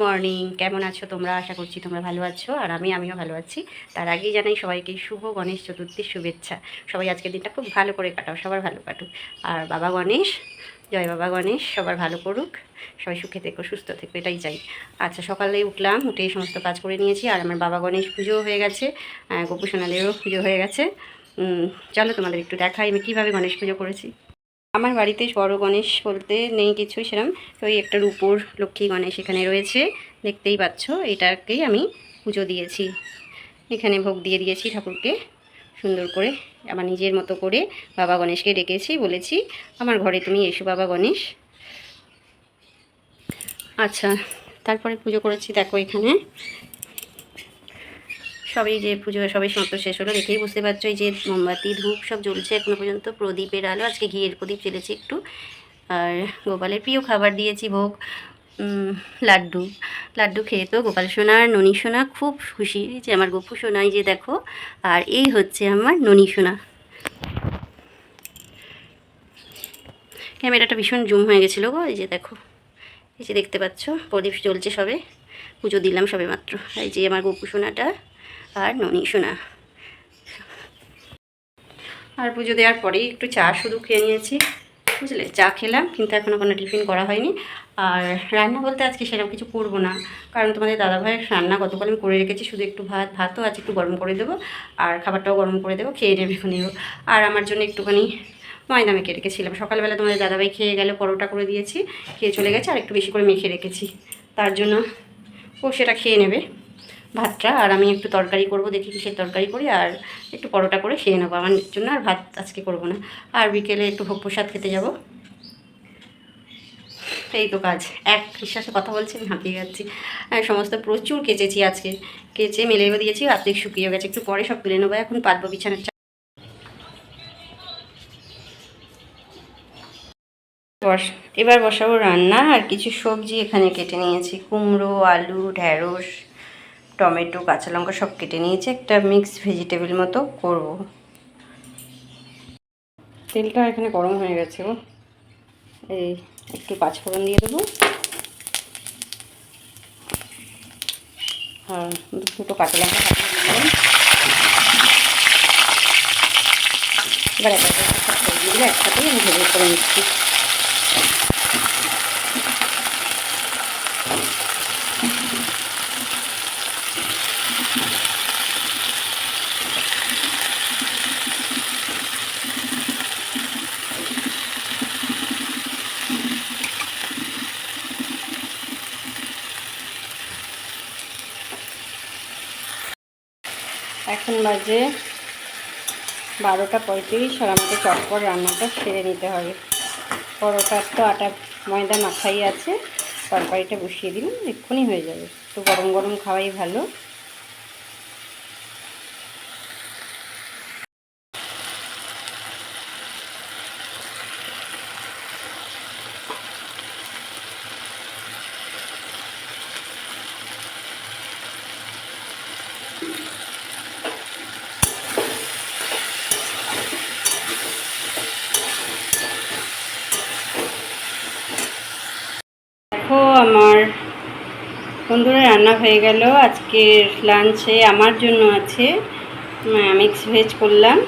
Morning কেমন আছো তোমরা? আশা করছি তোমরা ভালো আছো, আর আমি, আমিও ভালো আছি। তার আগেই জানাই সবাইকে শুভ গণেশ চতুর্থীর শুভেচ্ছা। সবাই আজকের দিনটা খুব ভালো করে কাটাও, সবার ভালো কাটুক। আর বাবা গণেশ, জয় বাবা গণেশ, সবার ভালো করুক। সবাই সুখে থেকো, সুস্থ থেকো, এটাই চাই। আচ্ছা সকালে উঠলাম, উঠে সমস্ত কাজ করে নিয়েছি, আর আমার বাবা গণেশ পুজো হয়ে গেছে। গোপু সোনাদেরও পুজো হয়ে গেছে। চলো তোমাদের একটু দেখাই আমি কীভাবে গণেশ পুজো করেছি। আমার বাড়িতে বড় গণেশ বলতে নেই কিছু সেরকম তো ওই একটা রূপোর লক্ষ্মী গণেশ এখানে রয়েছে, দেখতেই পাচ্ছ। এটাকেই আমি পুজো দিয়েছি। এখানে ভোগ দিয়ে দিয়েছি ঠাকুরকে। সুন্দর করে আমার নিজের মতো করে বাবা গণেশকে ডেকেছি, বলেছি, আমার ঘরে তুমি এসো বাবা গণেশ। আচ্ছা তারপরে পুজো করেছি, দেখো এখানে। সবই যে পুজো সবই সমাপ্ত শেষ হলো দেখেই বুঝতে পারছ যে মোমবাতি, ধূপ সব জ্বলছে এখনও পর্যন্ত, প্রদীপের আলো, আজকে ঘিয়ের প্রদীপ জ্বেলেছি একটু। আর গোপালের প্রিয় খাবার দিয়েছি ভোগ লাড্ডু। লাড্ডু খেয়ে তো গোপাল সোনার ননী সোনা খুব খুশি যে আমার গপু সোনাই যে দেখো, আর এই হচ্ছে আমার ননী সোনা। ক্যামেরাটা ভীষণ জুম হয়ে গেছিল গো, এই যে দেখো, এই যে দেখতে পাচ্ছ, প্রদীপ জ্বলছে সবে, পুজো দিলাম সবে মাত্র, এই যে আমার গপু সোনাটা। আর ননী, সোনা। আর পুজো দেওয়ার পরেই একটু চা শুধু খেয়ে নিয়েছি, বুঝলে? চা খেলাম, কিন্তু এখনও কোনো টিফিন করা হয়নি। আর রান্না বলতে আজকে সেরকম কিছু করব না, কারণ তোমাদের দাদাভাইয়ের রান্না গতকাল আমি করে রেখেছি, শুধু একটু ভাত, ভাতও আজ একটু গরম করে দেবো, আর খাবারটাও গরম করে দেবো, খেয়ে নেবে এখনই আর আমার জন্য একটুখানি ময়দা মেখে রেখেছিলাম। সকালবেলা তোমাদের দাদাভাই খেয়ে গেলে, পরোটা করে দিয়েছি, খেয়ে চলে গেছে, আর একটু বেশি করে মেখে রেখেছি। তার জন্য ও সেটা খেয়ে নেবে। ভাতটা, আর আমি একটু তরকারি করব, দেখি কিসের তরকারি করি, আর একটু পরোটা করে খেয়ে নেব। আমার জন্য আর ভাত আজকে করব না। আর বিকেলে একটু ভোগ প্রসাদ খেতে যাব। এই তো কাজ। এক বিশ্বাসে কথা বলছি, আমি হাঁপিয়ে যাচ্ছি। আর সমস্ত প্রচুর কেচেছি আজকে। কেচে মেলেও দিয়েছি আর্ধেক শুকিয়ে গেছে। একটু পরে সব তুলে নেব, এখন পাতবো বিছানার। বস, এবার বসাবো রান্না, আর কিছু সবজি এখানে কেটে নিয়েছি। কুমড়ো, আলু, ঢ্যাঁড়স। টমেটো, কাঁচা লঙ্কা সব কেটে নিয়েছি, একটা মিক্স ভেজিটেবল মতো করব। তেলটা এখানে গরম হয়ে গেছে ও এই একটু পাঁচফোড়ন দিয়ে দেবো। আর দুটো কাঁচা লঙ্কা এবার সবজিগুলো একসাথেই আমি ভেজে করে নিচ্ছি। এখন বাজে বারোটা পঁয়ত্রিশ আর আমাকে চটপট রান্নাটা সেরে নিতে হবে। পরোটার তো আটা ময়দা মাখাই আছে, তরকারিটা বসিয়ে দিন এক্ষুনি হয়ে যাবে। তো গরম গরম খাওয়াই ভালো। দেখো আমার বন্ধুরা রান্না হয়ে গেল। আজকের লাঞ্চে আমার জন্য আছে মিক্স ভেজ করলাম।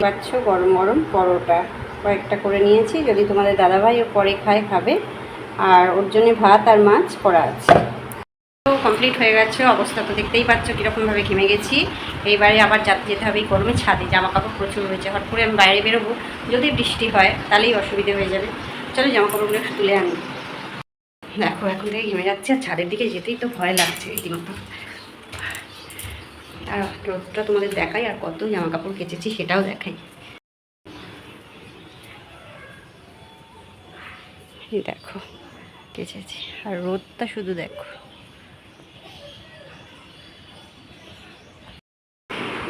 পাচ্ছ গরম গরম পরোটা। কয়েকটা করে নিয়েছি, যদি তোমাদের দাদাভাই ও পরে খায়, খাবে। আর ওর জন্য ভাত আর মাছ করা আছে। কমপ্লিট হয়ে গেছে, অবস্থা তো দেখতেই পাচ্ছ কীরকমভাবে ঘেমে গেছি। এইবারে আবার যাতে যেতে হবে গরমে, ছাদে জামা কাপড় প্রচুর হয়েছে হট করে আমি বাইরে বেরোবো, যদি বৃষ্টি হয়, তাহলেই অসুবিধে হয়ে যাবে। চলো জামা কাপড়গুলো তুলে আনি। দেখো, এখন থেকে ঘেমে যাচ্ছে আর ছাদের দিকে যেতেই তো ভয় লাগছে রীতিমতো। আর রোদটা তোমাদের দেখাই আর কত জামা কাপড় কেচেছি সেটাও দেখাই। দেখো, কেচেছি। আর রোদটা শুধু দেখো।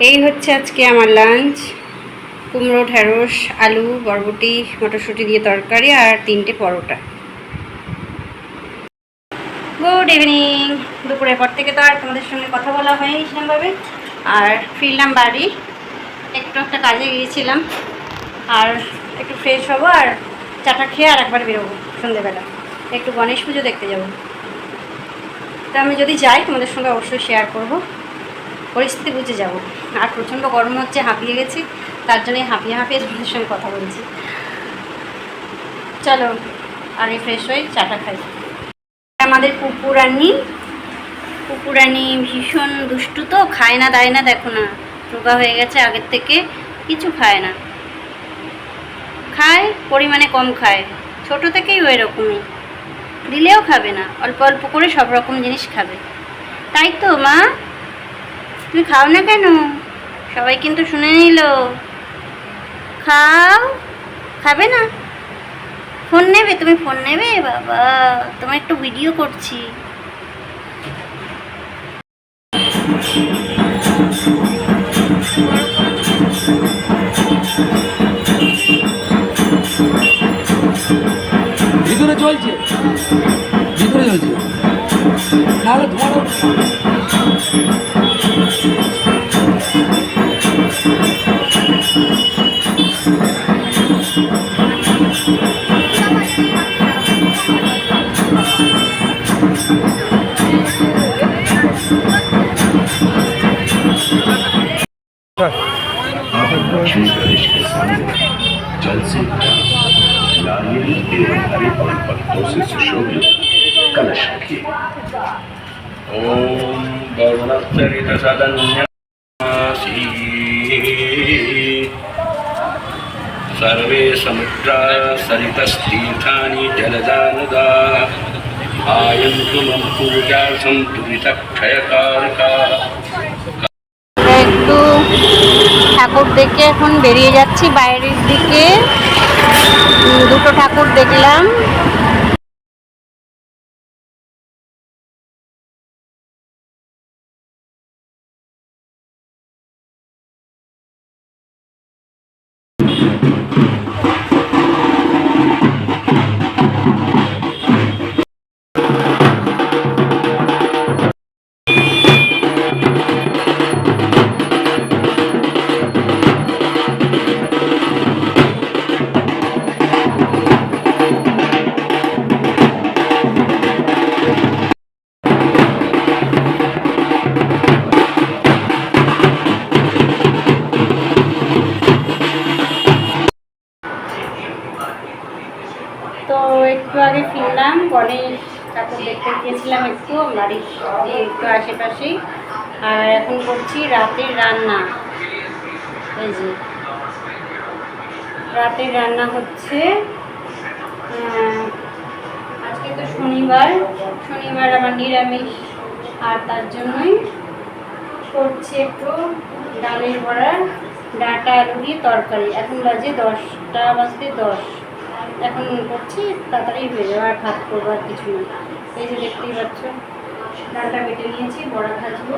এই হচ্ছে আজকে আমার লাঞ্চ কুমড়ো, ঢ্যাঁড়স, আলু, বরবটি, মটরশুঁটি দিয়ে তরকারি আর তিনটে পরোটা। Good evening. দুপুরের পর থেকে তো আর তোমাদের সঙ্গে কথা বলা হয়নি সেরকমভাবে। আর ফিরলাম বাড়ি। একটু একটা কাজে গিয়েছিলাম। আর একটু ফ্রেশ হব আর চাটা খেয়ে আর একবার বেরোবো সন্ধেবেলা। একটু গণেশ পুজো দেখতে যাব। তো আমি যদি যাই, তোমাদের সঙ্গে অবশ্যই শেয়ার করব। পরিস্থিতি বুঝে যাব। আর প্রচণ্ড গরম হচ্ছে, হাঁপিয়ে গেছি। তার জন্যই হাঁপিয়ে হাঁপিয়ে তোমাদের সঙ্গে কথা বলছি। চলো, আগে ফ্রেশ হয়ে চাটা খাই। আমাদের কুকুরানি কুকুরানি ভীষণ দুষ্টু তো, খায় না, দায় না, দেখো না। রোগা হয়ে গেছে, আগের থেকে কিছু খায় না। খায়, পরিমাণে কম খায়। ছোট থেকেই ওই রকমই দিলেও খাবে না, অল্প অল্প করে সব রকম জিনিস খাবে। তাই তো, মা। তুমি খাও না কেন? সবাই কিন্তু শুনে নিল। খাও, খাবে না? ফোন নেবে? তুমি ফোন নেবে? বাবা তোমার একটু ভিডিও করছি। ভিতরে চলছে। ভিতরে চলছে। নাহলে ধোঁয়া नारियल एवं हरे और पत्तों से सुशोभित कलश रखिए ओम गौरचरित सदन्यासी सर्वे समुद्रा सरितस्तीर्थानि जलदानदा आयन्तु मम पूजार्थं दुरितक्षयकारका একটু ঠাকুর দেখে এখন বেরিয়ে যাচ্ছি বাইরের দিকে উম, দুটো ঠাকুর দেখলাম। একটু আশেপাশেই। আর এখন করছি রাতের রান্না। এই যে। রাতের রান্না হচ্ছে আজকে তো শনিবার। শনিবার আমার নিরামিষ। আর তার জন্যই করছি একটু ডালের বড়া, ডাটা আলু দিয়ে তরকারি। এখন বাজে দশটা বাজতে দশ। এখন করছি, তাড়াতাড়ি হয়ে যাবে, আর ভাত করব আর কিছু না। এই যে দেখতেই পাচ্ছ। ডালটা বেটে নিয়েছি, বড়া ভাজবো।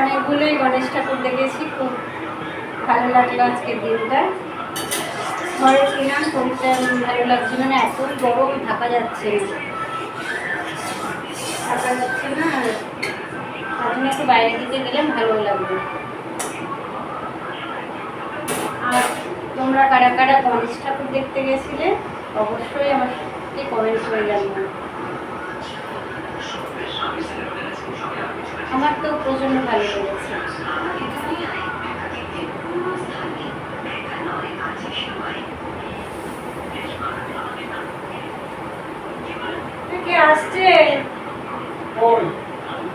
অনেকগুলোই গণেশ ঠাকুর দেখেছি, খুব ভালো লাগল আজকের দিনটা। ঘরে ছিলাম শরীরটা ভালো লাগছে মানে এত গরম থাকা যাচ্ছে। থাকা যাচ্ছে না জন্য একটু বাইরের দিকে গেলে ভালো লাগবে। আর তোমরা কারা কারা গণেশ ঠাকুর দেখতে গেছিলে? অবশ্যই আমাকে কমেন্ট করে না আমার তো প্রচণ্ড ভালো লেগেছে কে আসছে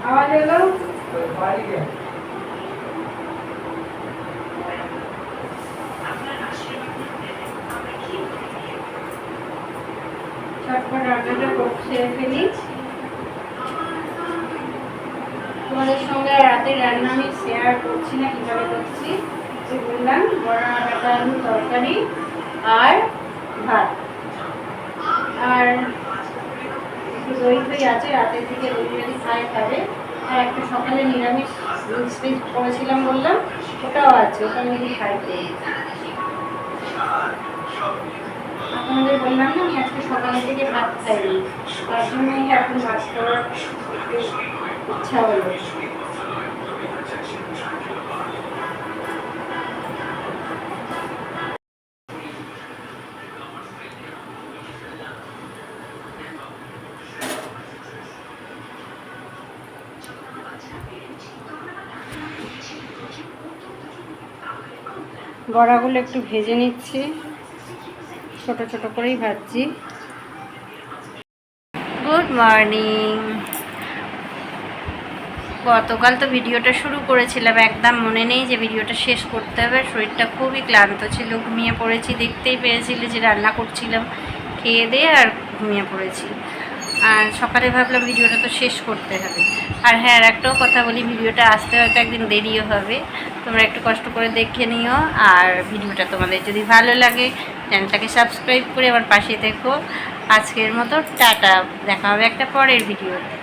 আওয়াজ এলো চটপট করছে ফেলি তোমাদের সঙ্গে রাতের রান্না আমি শেয়ার করছি না, কীভাবে করছি, যে বললাম, বড়া কাটা আলু, তরকারি আর ভাত। আর দই ফই আছে, রাতের দিকে দই যদি খায় খাবে আর একটা সকালে নিরামিষ মিক্স করেছিলাম বললাম, ওটাও আছে, ওটা যদি খাই। আপনাদের বললাম না, আমি আজকে সকালে থেকে ভাত খাইনি। তার জন্যই এখন ভাত খাওয়ার ইচ্ছা হলো। বড়াগুলো একটু ভেজে নিচ্ছি। ছোট ছোট করেই ভাজছি। গুড মর্নিং গতকাল তো ভিডিওটা শুরু করেছিলাম, একদম মনে নেই যে ভিডিওটা শেষ করতে হবে। শরীরটা খুবই ক্লান্ত ছিল, ঘুমিয়ে পড়েছি, দেখতেই পেয়েছিলে যে রান্না করছিলাম, খেয়ে দিয়ে আর ঘুমিয়ে পড়েছি। আর সকালে ভাবলাম ভিডিওটা তো শেষ করতে হবে। আর হ্যাঁ আর একটাও কথা বলি, ভিডিওটা আসতে হয়তো একদিন দেরিও হবে। তোমরা একটু কষ্ট করে দেখে নিও, আর ভিডিওটা তোমাদের যদি ভালো লাগে চ্যানেলটাকে সাবস্ক্রাইব করে আমার পাশে দেখো আজকের মতো টাটা। দেখা হবে একটা পরের ভিডিওতে।